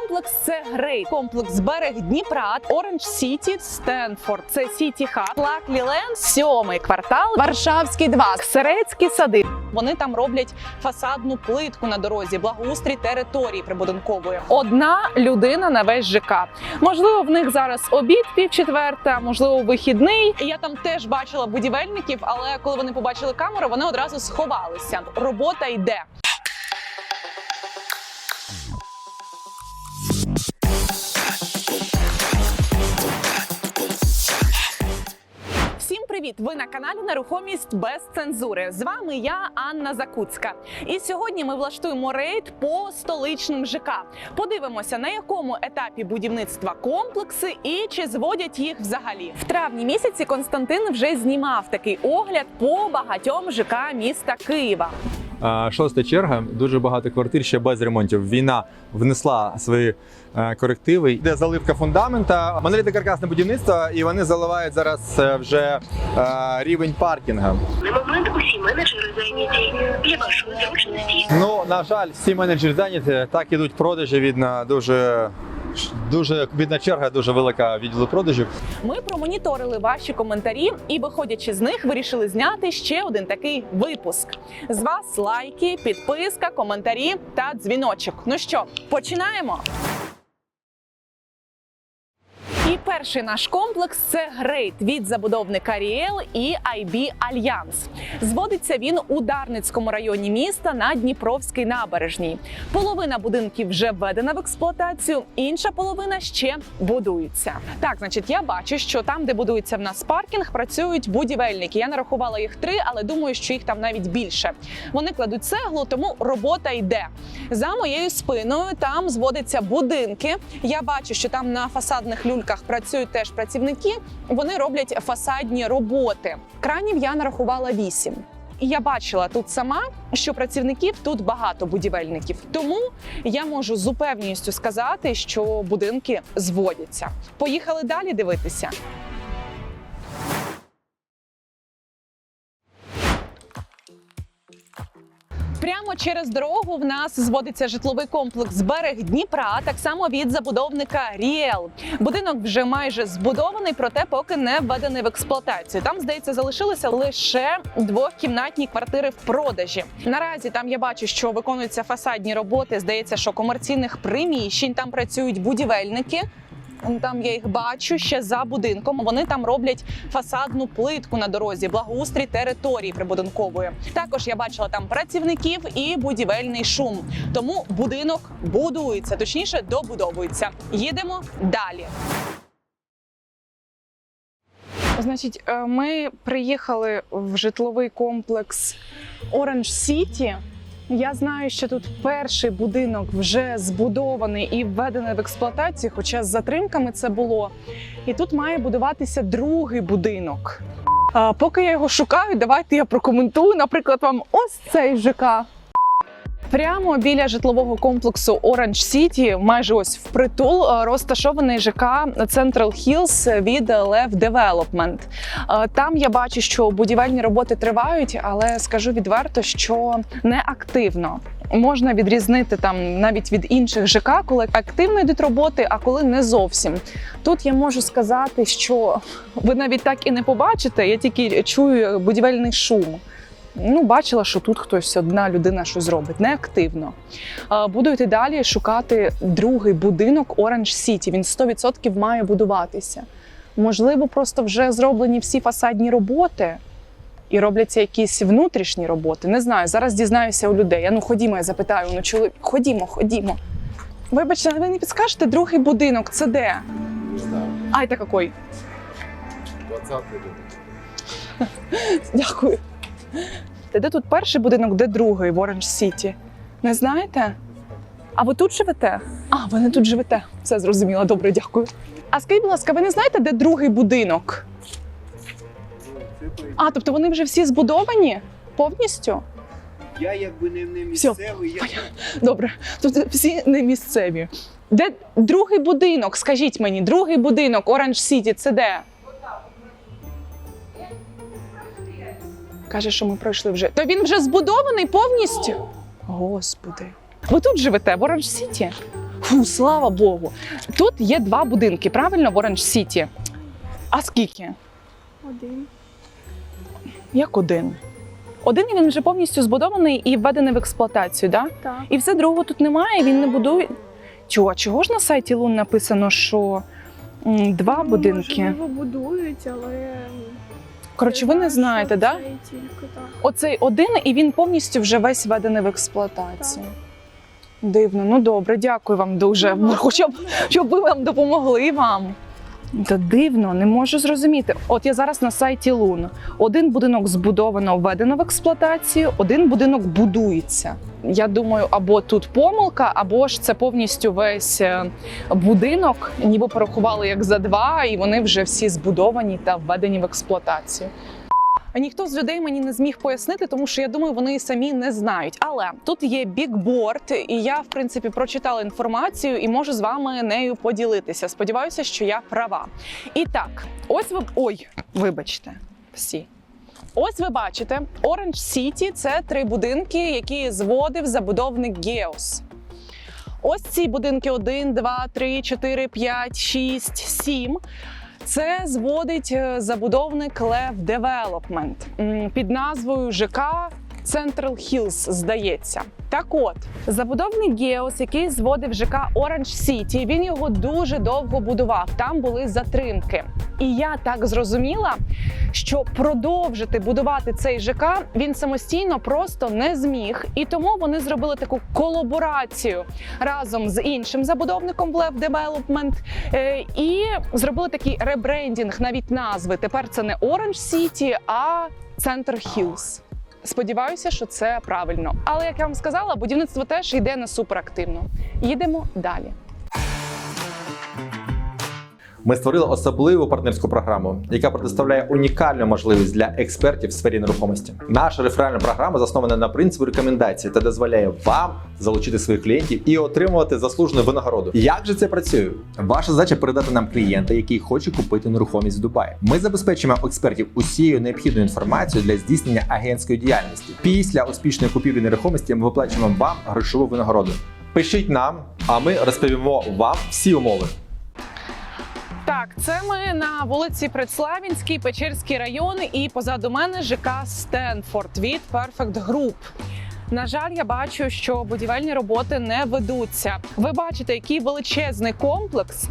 комплекс це Грейт. Комплекс берег Дніпра, Оранж Сіті, Стенфорд. Це Сіті Хаб, Лаклі Ленд, сьомий квартал, Варшавський 2, Серецькі сади. Вони там роблять фасадну плитку на дорозі, благоустрій території прибудинкової. Одна людина на весь ЖК. Можливо, в них зараз обід пів четверта, можливо, вихідний. Я там теж бачила будівельників, але коли вони побачили камеру, вони одразу сховалися. Робота йде. Привіт! Ви на каналі Нерухомість без цензури. З вами я, Анна Закуцька. І сьогодні ми влаштуємо рейд по столичним ЖК. Подивимося, на якому етапі будівництва комплекси і чи зводять їх взагалі. В травні місяці Константин вже знімав такий огляд по багатьом ЖК міста Києва. А, Шоста черга, дуже багато квартир ще без ремонтів. Війна внесла свої е, корективи. Йде заливка фундамента, монолітне каркасне будівництво, і вони заливають зараз е, вже е, рівень паркінга. На момент усі менеджери зайняті для вашої зручності. Ну, на жаль, всі менеджери зайняті. Так ідуть продажі. Видно, дуже дуже бідна черга, дуже велика відділу продажів. Ми промоніторили ваші коментарі і, виходячи з них, вирішили зняти ще один такий випуск. З вас лайки, підписка, коментарі та дзвіночок. Ну що, починаємо? І перший наш комплекс це Грейт від забудовника Ріел і IB Альянс. Зводиться він у Дарницькому районі міста на Дніпровській набережній. Половина будинків вже введена в експлуатацію, інша половина ще будується. Так, значить, я бачу, що там, де будується в нас паркінг, працюють будівельники. Я нарахувала їх три, але думаю, що їх там навіть більше. Вони кладуть цеглу, тому робота йде. За моєю спиною там зводяться будинки. Я бачу, що там на фасадних люльках працюють теж працівники. Вони роблять фасадні роботи. Кранів я нарахувала вісім. І я бачила тут сама, що працівників тут багато будівельників. Тому я можу з упевненістю сказати, що будинки зводяться. Поїхали далі дивитися. Прямо через дорогу в нас зводиться житловий комплекс берег Дніпра, так само від забудовника Ріел. Будинок вже майже збудований, проте поки не введений в експлуатацію. Там, здається, залишилися лише двохкімнатні квартири в продажі. Наразі там я бачу, що виконуються фасадні роботи. Здається, що комерційних приміщень там працюють будівельники. Там я їх бачу ще за будинком. Вони там роблять фасадну плитку на дорозі, благоустрій території прибудинкової. Також я бачила там працівників і будівельний шум. Тому будинок будується, точніше, добудовується. Їдемо далі. Значить, е, ми приїхали в житловий комплекс Оранж Сіті. Я знаю, що тут перший будинок вже збудований і введений в експлуатацію, хоча з затримками це було. І тут має будуватися другий будинок. А, поки я його шукаю, давайте я прокоментую, наприклад, вам ось цей ЖК. Прямо біля житлового комплексу Orange City, майже ось впритул, е, розташований ЖК Central Hills від Lev Development. Е, Там я бачу, що будівельні роботи тривають, але скажу відверто, що не активно. Можна відрізнити там навіть від інших ЖК, коли активно йдуть роботи, а коли не зовсім. Тут я можу сказати, що ви навіть так і не побачите. Я тільки чую будівельний шум. Ну, бачила, що тут хтось одна людина щось робить, не активно. Е, Буду йти далі шукати другий будинок Orange City. Він 100% має будуватися. Можливо, просто вже зроблені всі фасадні роботи і робляться якісь внутрішні роботи. Не знаю. Зараз дізнаюся у людей. Я ну ходімо, я запитаю. Ну чоловік, ходімо, ходімо. Вибачте, ви не підскажете другий будинок? Це де? А, це який? 20 Дякую. Та де тут перший будинок, де другий в Оранж Сіті? Не знаєте? А ви тут живете? А, ви не тут живете. Все зрозуміло, добре, дякую. А скажіть, будь ласка, ви не знаєте, де другий будинок? А, тобто вони вже всі збудовані повністю? Я якби не, не місцевий, я Добре, тобто всі не місцеві. Де другий будинок? Скажіть мені, другий будинок Оранж Сіті це де? Каже, що ми пройшли вже. То він вже збудований повністю? Господи. Ви тут живете в Оранж Сіті? Фу, слава Богу. Тут є два будинки, правильно, в Оранж Сіті. А скільки? Один. Як один? Один він вже повністю збудований і введений в експлуатацію, да? Так. І все другого тут немає, він не будує. Чого? Чого ж на сайті Лун написано, що м, два Ну, будинки? Можливо, будують, але. Коротше, ви не знаєте, да? тільки так. Оцей один, і він повністю вже весь введений в експлуатацію. Дивно, ну добре, дякую вам дуже. Ну, Хоча б щоб ви вам допомогли вам. Та дивно, не можу зрозуміти. От я зараз на сайті Лун. Один будинок збудовано, введено в експлуатацію, один будинок будується. Я думаю, або тут помилка, або ж це повністю весь е, будинок, ніби порахували як за два, і вони вже всі збудовані та введені в експлуатацію. Ніхто з людей мені не зміг пояснити, тому що я думаю, вони самі не знають. Але тут є бікборд, і я, в принципі, прочитала інформацію і можу з вами нею поділитися. Сподіваюся, що я права. І так, ось ви. Ой, вибачте, всі. Ось ви бачите, Orange City – це три будинки, які зводив забудовник Геос. Ось ці будинки 1, 2, 3, 4, 5, 6, 7. Це зводить е, забудовник Лев Девелопмент під назвою ЖК Central Hills, здається. Так от, забудовник Геос, який зводив ЖК Orange City, він його дуже довго будував. Там були затримки. І я так зрозуміла, що продовжити будувати цей ЖК він самостійно просто не зміг. І тому вони зробили таку колаборацію разом з іншим забудовником Development е, і зробили такий ребрендінг навіть назви. Тепер це не Orange City, а Center Hills. Сподіваюся, що це правильно. Але як я вам сказала, будівництво теж йде не суперактивно. Їдемо далі. Ми створили особливу партнерську програму, яка предоставляє унікальну можливість для експертів в сфері нерухомості. Наша реферальна програма заснована на принципі рекомендацій та дозволяє вам залучити своїх клієнтів і отримувати заслужену винагороду. Як же це працює? Ваша задача передати нам клієнта, який хоче купити нерухомість в Дубаї. Ми забезпечуємо експертів усією необхідною інформацією для здійснення агентської діяльності. Після успішної купівлі нерухомості ми виплачуємо вам грошову винагороду. Пишіть нам, а ми розповімо вам всі умови. Так, це ми на вулиці Предславінській, Печерський район, і позаду мене ЖК Стенфорд від Perfect Group. На жаль, я бачу, що будівельні роботи не ведуться. Ви бачите, який величезний комплекс.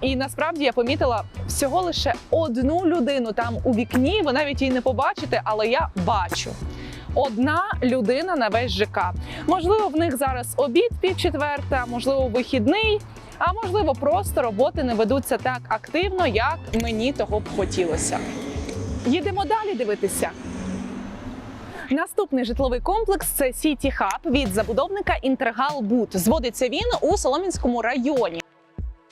І насправді я помітила всього лише одну людину там у вікні. Ви навіть її не побачите, але я бачу. Одна людина на весь ЖК. Можливо, в них зараз обід пів четверта, можливо, вихідний, а можливо, просто роботи не ведуться так активно, як мені того б хотілося. Їдемо далі дивитися. Наступний житловий комплекс це City Hub від забудовника Інтергал Бут. Зводиться він у Соломінському районі.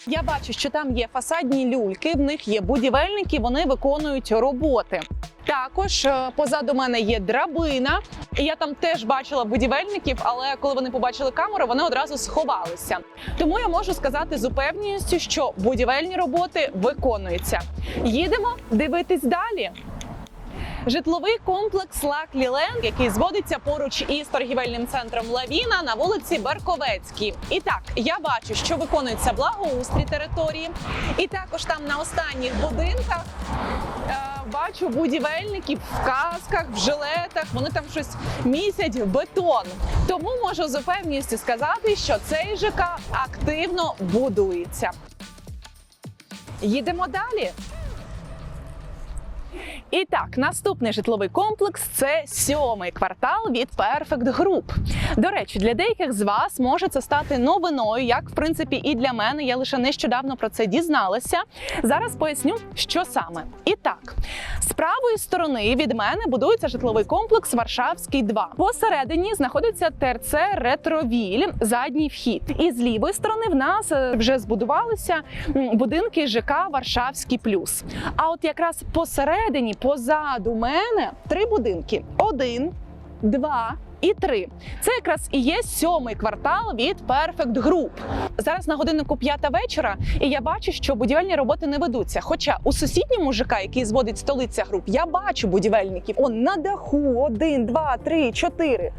Я бачу, що там є фасадні люльки, в них є будівельники, вони виконують роботи. Також е, позаду мене є драбина. Я там теж бачила будівельників, але коли вони побачили камеру, вони одразу сховалися. Тому я можу сказати з упевненістю, що будівельні роботи виконуються. Їдемо дивитись далі. Житловий комплекс Лаклі Ленд, який зводиться поруч із торгівельним центром Лавіна на вулиці Берковецькій. І так, я бачу, що виконується благоустрій території, і також там на останніх будинках бачу будівельників в касках, в жилетах. Вони там щось місять в бетон. Тому можу з упевненістю сказати, що цей ЖК активно будується. Їдемо далі. І так, наступний житловий комплекс це сьомий квартал від Perfect Group. До речі, для деяких з вас може це стати новиною, як в принципі і для мене. Я лише нещодавно про це дізналася. Зараз поясню, що саме. І так, правої сторони від мене будується житловий комплекс Варшавський 2. Посередині знаходиться ТРЦ Ретровіль, задній вхід. І з лівої сторони в нас е, вже збудувалися будинки ЖК Варшавський плюс. А от якраз посередині, позаду мене, три будинки: один, два. І три це якраз і є сьомий квартал від Perfect Group. Зараз на годиннику п'ята вечора, і я бачу, що будівельні роботи не ведуться. Хоча у сусідньому ЖК, який зводить столиця груп, я бачу будівельників. Он на даху один, два, три, чотири.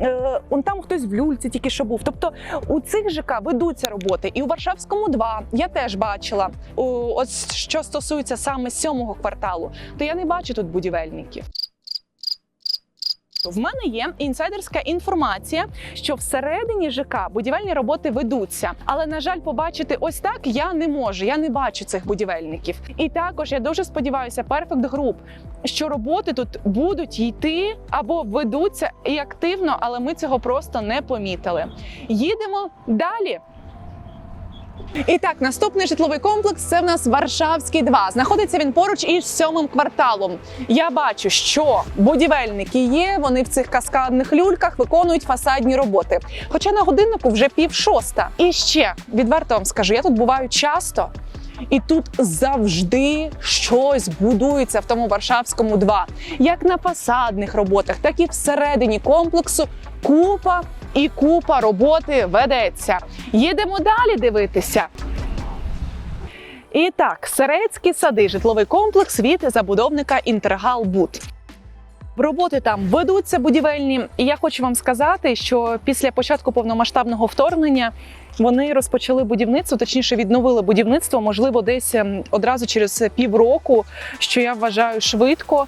Е, он там хтось в люльці тільки що був. Тобто у цих ЖК ведуться роботи. І у Варшавському 2 я теж бачила. Ось що стосується саме сьомого кварталу, то я не бачу тут будівельників. В мене є інсайдерська інформація, що всередині ЖК будівельні роботи ведуться. Але на жаль, побачити ось так я не можу. Я не бачу цих будівельників. І також я дуже сподіваюся, Perfect Group, що роботи тут будуть йти або ведуться і активно, але ми цього просто не помітили. Їдемо далі. І так, наступний житловий комплекс це в нас Варшавський 2. Знаходиться він поруч із сьомим кварталом. Я бачу, що будівельники є. Вони в цих каскадних люльках виконують фасадні роботи. Хоча на годиннику вже пів шоста. І ще відверто вам скажу, я тут буваю часто. І тут завжди щось будується в тому Варшавському 2. Як на фасадних роботах, так і всередині комплексу купа і купа роботи ведеться. Їдемо далі дивитися. І так, Серецькі сади, житловий комплекс від забудовника Інтергал Буд. Роботи там ведуться будівельні, і я хочу вам сказати, що після початку повномасштабного вторгнення вони розпочали будівництво, точніше відновили будівництво, можливо, десь ем, одразу через півроку, що я вважаю швидко.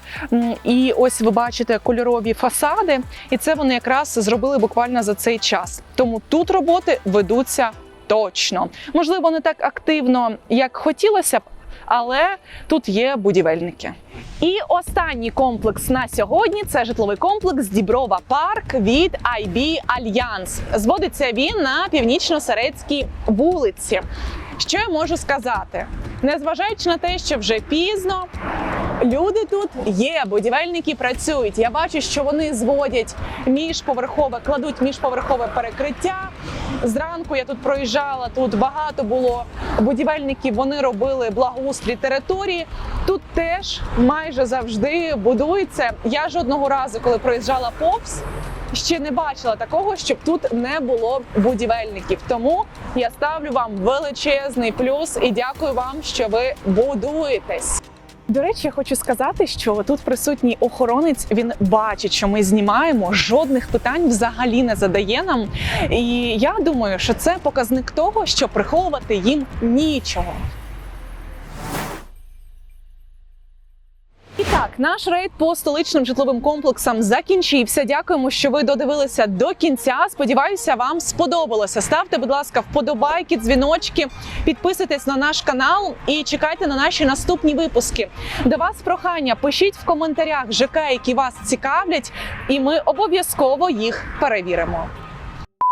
І ось ви бачите кольорові фасади, і це вони якраз зробили буквально за цей час. Тому тут роботи ведуться точно. Можливо, не так активно, як хотілося б, але тут є будівельники. І останній комплекс на сьогодні це житловий комплекс Діброва Парк від IB Альянс. Зводиться він на північно-серецькій вулиці. Що я можу сказати? Незважаючи на те, що вже пізно, люди тут є, будівельники працюють. Я бачу, що вони зводять міжповерхове, кладуть міжповерхове перекриття. Зранку я тут проїжджала, тут багато було будівельників. Вони робили благоустрій території. Тут теж майже завжди будується. Я жодного разу, коли проїжджала повз, ще не бачила такого, щоб тут не було будівельників. Тому я ставлю вам величезний плюс і дякую вам, що ви будуєтесь. До речі, я хочу сказати, що тут присутній охоронець він бачить, що ми знімаємо, жодних питань взагалі не задає нам. І я думаю, що це показник того, що приховувати їм нічого. Наш рейд по столичним житловим комплексам закінчився. Дякуємо, що ви додивилися до кінця. Сподіваюся, вам сподобалося. Ставте, будь ласка, вподобайки, дзвіночки, підписуйтесь на наш канал і чекайте на наші наступні випуски. До вас прохання, пишіть в коментарях ЖК, які вас цікавлять, і ми обов'язково їх перевіримо.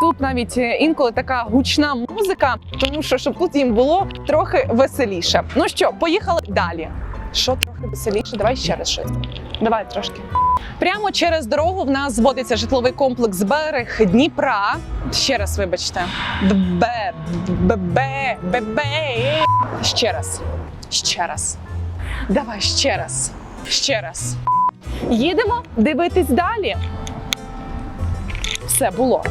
Тут навіть е, інколи така гучна музика, тому що щоб тут їм було трохи веселіше. Ну що, поїхали далі. Що трохи веселіше? Давай ще раз щось. Давай трошки. Прямо через дорогу в нас зводиться житловий комплекс берег Дніпра. Ще раз, вибачте. Бе, бе, бе, бе, бе. Ще раз. Ще раз. Давай ще раз. Ще раз. Їдемо дивитись далі. Все було.